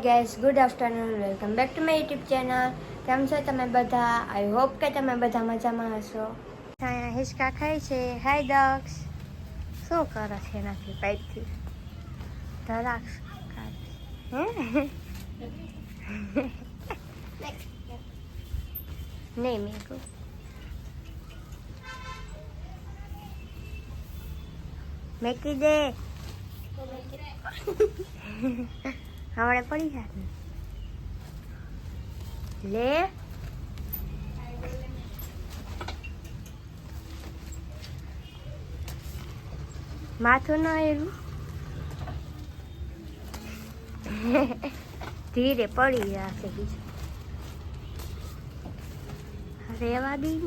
Hi guys good afternoon welcome back to my YouTube channel કેમ છો તમે બધા? આઈ હોપ કે તમે બધા મજામાં હશો. અહીંયા હિંચકા ખાય છે. હાય દક્ષ શું કરે છે એનાથી પાઇપથી? ધરાક્ષ હે? નહીં મેકુ મેકી દે હમણાં પડી જાય લે. માથું ન એરું ધીરે પડી જશે બીજું. રેવા દી.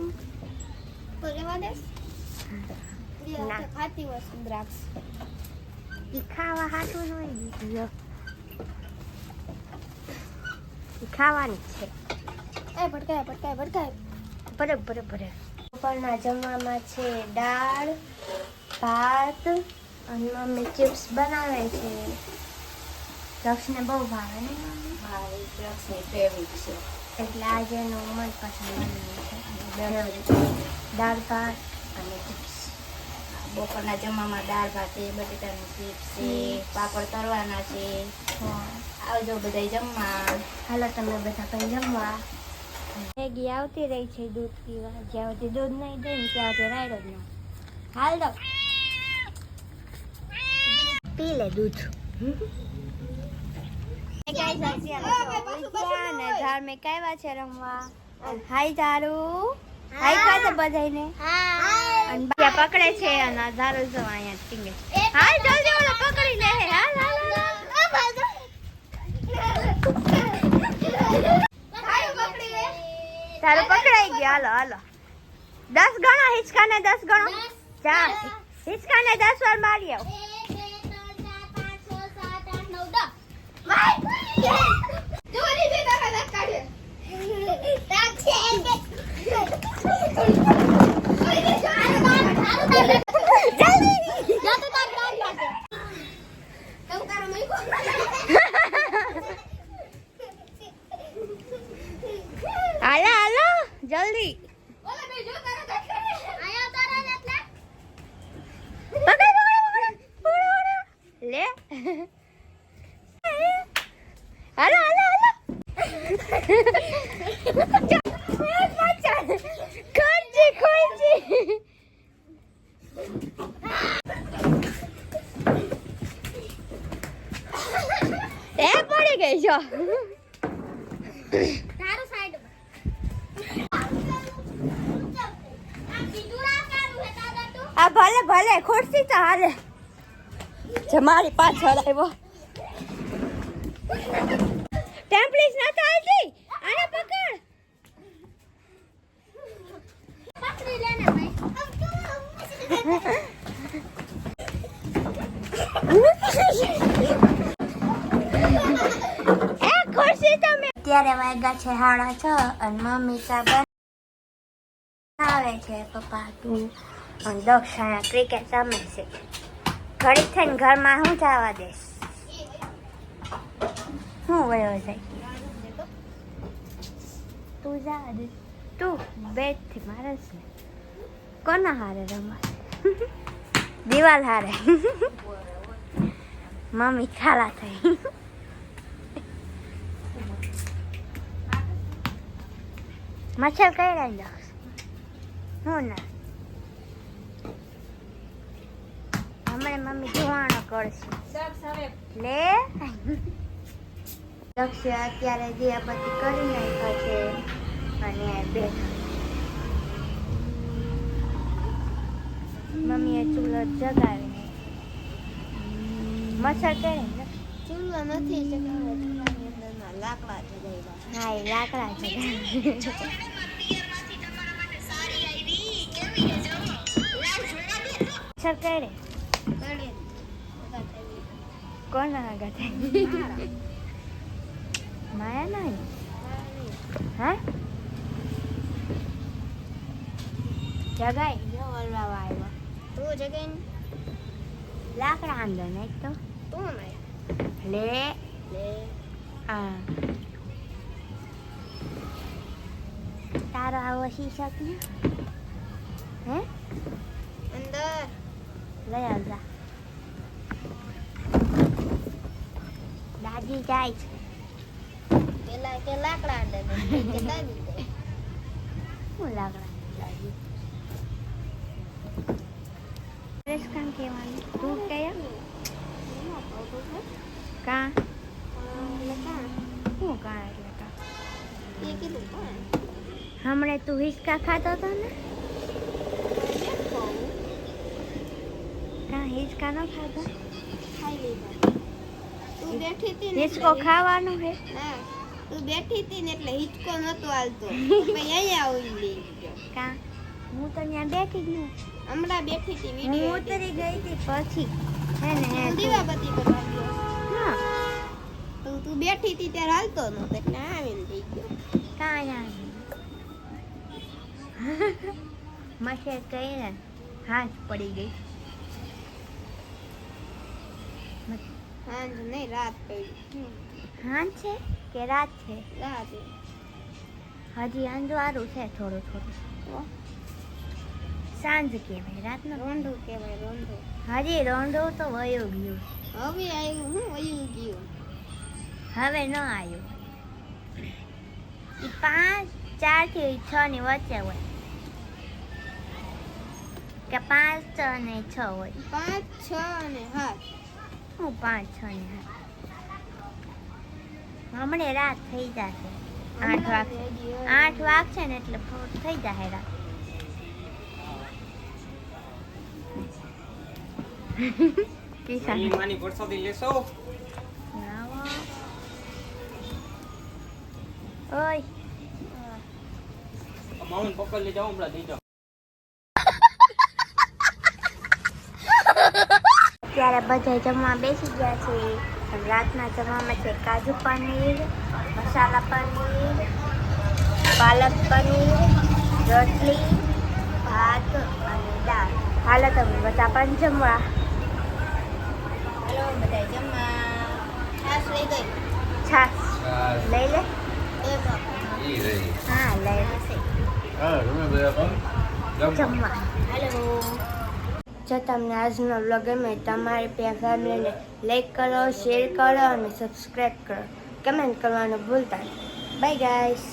ખાતી વસ્તુ દ્રાક્ષ. ઈ ખાવા હાટું ન હોય બીજું જો ઈ ખાવાની જ છે એ ભટકાય ભડકાય ભડકાય ભરે ભરે ભરે બપોરના જમવામાં છે દાળ ભાત અને મમ્મી ચિપ્સ બનાવે છે. દક્ષને બહુ ભાવે ને ભાવે મારી ફેવરિટ છે. એટલે આજે એનું મનપસંદ છે. દાળ ભાત અને ચિપ્સ. બપોરના જમવામાં દાળ ભાત છે બટેટાનું ચીપ્સ છે પાપડ તળવાના છે. આવજો બધા જમવા. હાલો તમે બધા પણ જમવા. મેગી આવતી રહી છે દૂધ પીવા. જ્યાં સુધી દૂધ નહીં દે ને ત્યાં સુધી રાયડો જ ના. હાલ. દો પી લે દૂધ. ધાર મેં કાયવા છે રમવા. હાય ધારું હાય કહે તો બધાને અને બાયા પકડે છે અને ધારો જો અહીંયા ટીંગે. હાલ જલ્દી ઓલો પકડી લે. હાલ હાલ તારું પકડાઈ ગયો. હાલો હાલો. દસ ગણો હિંચકાને દસ ગણો. જા હિંચકાને દસ વાર મારી આવ. હાલો હાલો જલ્દી. લે. હાલો હાલો હાલો. પડી ગઈ સાઈડ આ ભલે ભલે ખુરશી તો હાલે. જે મારી પાછળ આવ્યો. ટેમ્પલીસ ના ચાલતી આને પકડ. એ ખુરશી તમે. અત્યારે વાગ્યા છે સાડા છ અને મમ્મી ચા બનાવે છે, પપ્પા તું અને દક્ષાણા ક્રિકેટ રમે છે. ઘડી થઈને ઘરમાં હું જવા દઈશ? હું વયો જાય તું જવા દે. તું બેટથી મારે છે. કોના હારે રમવા? દિવાલ હારે. મમ્મી ખાલા થઈ. મચ્છર કઈ રહી દક્ષ હું ના હમણાં મમ્મી ધોવાણો કરશે લે દક્ષ અત્યારે દિયાબત્તી કરી નાખ્યો છે અને બેઠો મમ્મીએ ચૂલો જગાવી મચ્છર કરે ચૂલો નથી અંદરના લાકડા હા એ લાકડા કરે કોના આગળ થાય માયા નહીં હા જગાઈ જો વળવા આવ્યો તું જગાઈ લાકડા અંદર નહીં તો તું નહીં લે લે હા તારો આવો શીશક ને હે અંદર લઈ આવજા દાદી જાય છે પેલા કે લાકડા દે કે દાદી લાગડા દાદી કામ કહેવાનું તું કે કા એટલે કાં શું કા એટલે કા તે કીધું કોણ હમણે તું હિસકા ખાતો હતો ને? કા હિસકા ન ખાધા. ખાઈ લીધા. તું બેઠી હતી હિસકો એટલે- ખાવાનું હે? હા. તું બેઠી હતી ને એટલે હિચકો નતો હાલતો અહીંયા આવી લઈ કા? હું તો ત્યાં બેઠી જ હમણાં બેઠી હતી હું ઉતરી ગઈ હતી પછી. હે ને દીવાબત્તી કરવા ગયો. હા. તું તું બેઠી હતી ત્યારે હાલતો નતો એટલે આવીને લઈ ગયો. મશે કહીને હાથ પડી ગઈ. સાંજ નહીં રાત પડી. હાંજ છે કે રાત છે? રાત. હજી અંજવાળું છે થોડું થોડું. સાંજ કહેવાય રાતનું. રોંઢું કહેવાય રોંઢું. હજી રોંઢું તો વયો ગયું. હવે આવ્યું હું વયું ગયું. હવે ન આવ્યું. ઈ પાંચ ચારથી છ ની વચ્ચે હોય. કે પાંચ છ ને છ હોય. પાંચ છ અને સાત હું પાંચ છ ને સાત હમણે રાત થઈ જશે. આઠ વાગ આઠ વાગશે ને એટલે થઈ જશે રાત. કિસાન માની પરસાદી લેશો? ઓય. માઉન પકડ લઈ જાઓ હમણાં દઈ જાઓ ત્યારે બધા જમવા બેસી ગયા છે. રાતના જમવામાં છે કાજુ પનીર મસાલા પનીર પાલક પનીર રોટલી ભાત અને દાળ. હાલો તમે બધા પણ જમવા. હાલો બધા જમવા. છાશ લઈ ગઈ? છાસ લઈ લે. હા લઈ લે. જો તમને આજનો વ્લોગ ગમે તમારી ત્યાં ફેમિલીને લાઈક કરો શેર કરો અને સબસ્ક્રાઈબ કરો. કમેન્ટ કરવાનું ભૂલતા બાય ગાઈસ